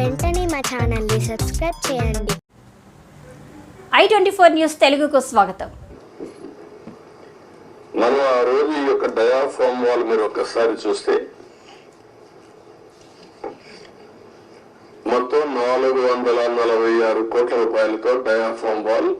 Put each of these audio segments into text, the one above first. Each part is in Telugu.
వెంటనే మా ఛానల్ని సబ్స్క్రైబ్ చేయండి. ఐ ట్వంటీ ఫోర్ న్యూస్ తెలుగుకు స్వాగతం. మనం ఆ రోజు ఈ యొక్క డయాఫామ్ వాల్ మీరు ఒక్కసారి చూస్తే మొత్తం నాలుగు వందల నలభై ఆరు కోట్ల రూపాయలతో డయాఫామ్ వాల్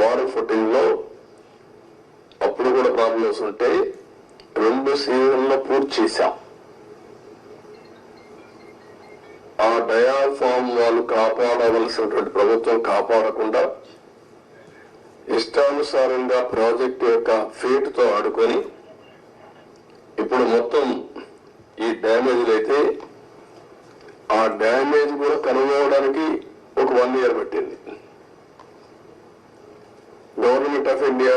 వాటర్ ఫుటింగ్లో అప్పుడు కూడా ప్రాబ్లమ్స్ ఉంటే రెండు సీజన్లో పూర్తి చేశాం. ఆ డయాఫామ్ వాళ్ళు కాపాడవలసినటువంటి ప్రభుత్వం కాపాడకుండా ఇష్టానుసారంగా ప్రాజెక్ట్ యొక్క ఫీట్తో ఆడుకొని ఇప్పుడు మొత్తం ఈ డ్యామేజ్లు అయితే ఆ డ్యామేజ్ కూడా కనుగొనడానికి ఒక వన్ ఇయర్ పట్టింది. గవర్నమెంట్ ఆఫ్ ఇండియా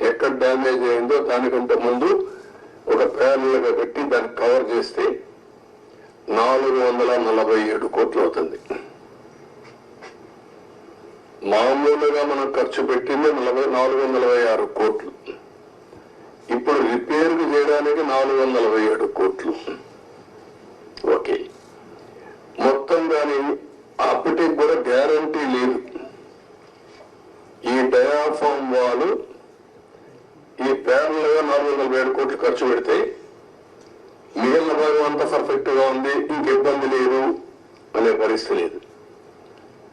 ఎక్కడ డ్యామేజ్ అయిందో దానికంటే ముందు ఒక ప్యానల్గా పెట్టి దాన్ని కవర్ చేస్తే నాలుగు వందల నలభై ఏడు కోట్లు అవుతుంది. మామూలుగా మనం ఖర్చు పెట్టింది నలభై నాలుగు వందల ఆరు కోట్లు. ఇప్పుడు రిపేర్ చేయడానికి నాలుగు వందల ఏడు కోట్లు. ఓకే. మొత్తం కానీ అప్పటికి కూడా గ్యారంటీ లేదు. ఈ డయాఫామ్ వాలు ఈ ప్యారల్ నాలుగు వందల ఏడు కోట్లు ఖర్చు పెడితే మిగిలిన భాగం అంతా పర్ఫెక్ట్గా ఉంది ఇంక ఇబ్బంది లేదు అనే పరిస్థితి లేదు.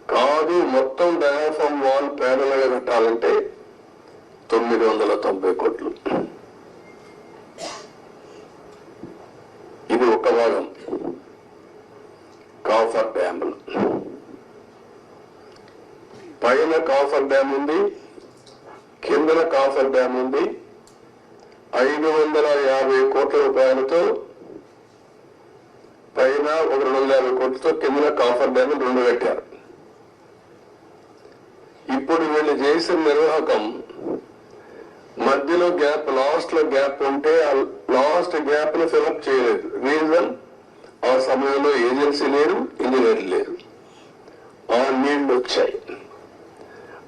కాదు మొత్తం డయాఫామ్ వాల్ ప్యానల్గా కట్టాలంటే తొమ్మిది వందల తొంభై కోట్లు. ఇది ఒక భాగం. కాఫర్ డ్యాములు. పైన కాఫర్ డ్యామ్ ఉంది వందల కాఫర్ డ్యామ్ ఉంది. ఐదు వందల యాభై కోట్ల రూపాయలతో పైన ఒక రెండు వందల యాభై కోట్లతో కిందన కాఫర్ డ్యామ్ రెండు కట్టారు. ఇప్పుడు వీళ్ళు చేసిన నిర్వాహకం మధ్యలో గ్యాప్ లాస్ట్లో గ్యాప్ ఉంటే ఆ లాస్ట్ గ్యాప్ని ఫిలప్ చేయలేదు. రీజన్ ఆ సమయంలో ఏజెన్సీ లేరు ఇంజనీర్ లేరు. ఆ నీళ్ళు వచ్చాయి.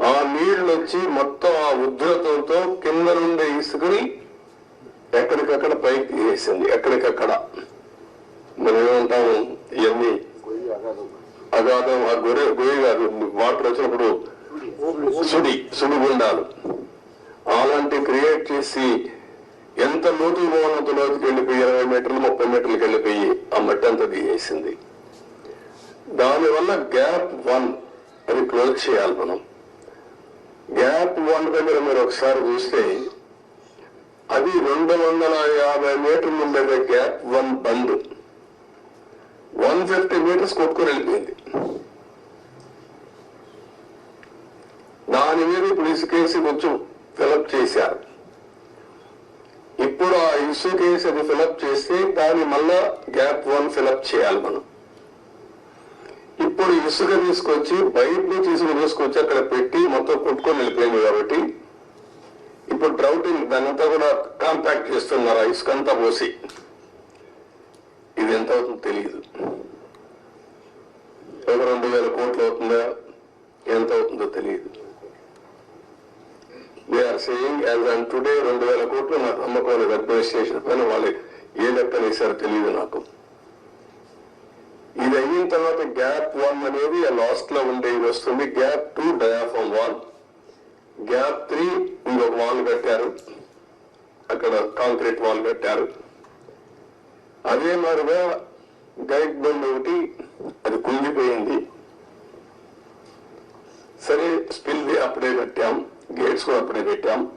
ఆ నీళ్ళు వచ్చి మొత్తం ఆ ఉధృతంతో కింద నుండి ఇసుకుని ఎక్కడికక్కడ పైకి వేసింది ఎక్కడికక్కడ? మనం ఏమంటాము? ఇవన్నీ అగాధం ఆ గొర్రె గొయ్యి కాదు వాటర్ వచ్చినప్పుడు సుడి సుడిగుండాలు. అలాంటి క్రియేట్ చేసి ఎంత లోతు పోవాలంత లోతుకి వెళ్ళిపోయి ఇరవై మీటర్లు ముప్పై మీటర్లకు వెళ్ళిపోయి ఆ మట్టి అంతా తీసేసింది. దానివల్ల గ్యాప్ వన్ అది క్లోజ్ చేయాలి మనం. బాండ్ దగ్గర మీరు ఒకసారి చూస్తే అది రెండు వందల యాభై మీటర్లు ఉండేది gap one bund one fifty meters కొట్టుకొని వెళ్ళిపోయింది. దాని మీద ఇప్పుడు ఇసుకేసి కొంచెం ఫిలప్ చేశారు. ఇప్పుడు ఆ ఇసుకేసి అది ఫిలప్ చేస్తే దాన్ని మళ్ళా గ్యాప్ వన్ ఫిలప్ చేయాలి మనం. ఇసుక తీసుకొచ్చి బయట నుంచి ఇసుక తీసుకొచ్చి అక్కడ పెట్టి మొత్తం కొట్టుకొని వెళ్ళిపోయింది కాబట్టి ఇప్పుడు డ్రౌటింగ్ దానంతా కూడా కాంపాక్ట్ చేస్తున్నారు ఆ ఇసుక అంతా పోసి. ఇది ఎంత అవుతుందో తెలియదు ఒక రెండు వేల కోట్లు అవుతుందా ఎంత అవుతుందో తెలియదు we're saying as and today రెండు వేల కోట్లు నాకు అమ్మకం అడ్మినిస్ట్రేషన్ పైన వాళ్ళు ఏ లెక్కలు వేశారో తెలియదు నాకు. ఇది అయిన తర్వాత గ్యాప్ వన్ అనేది లాస్ట్లో ఉండేది వస్తుంది. Gap two diaphragm wall gap three ఇంకొక వాల్ కట్టారు. అక్కడ కాంక్రీట్ వాల్ కట్టారు. అదే మారుగా గైడ్ బండ్ ఒకటి అది కుంగిపోయింది. సరే స్పిల్ అప్పుడే కట్టాం. గేట్స్ కూడా అప్పుడే పెట్టాం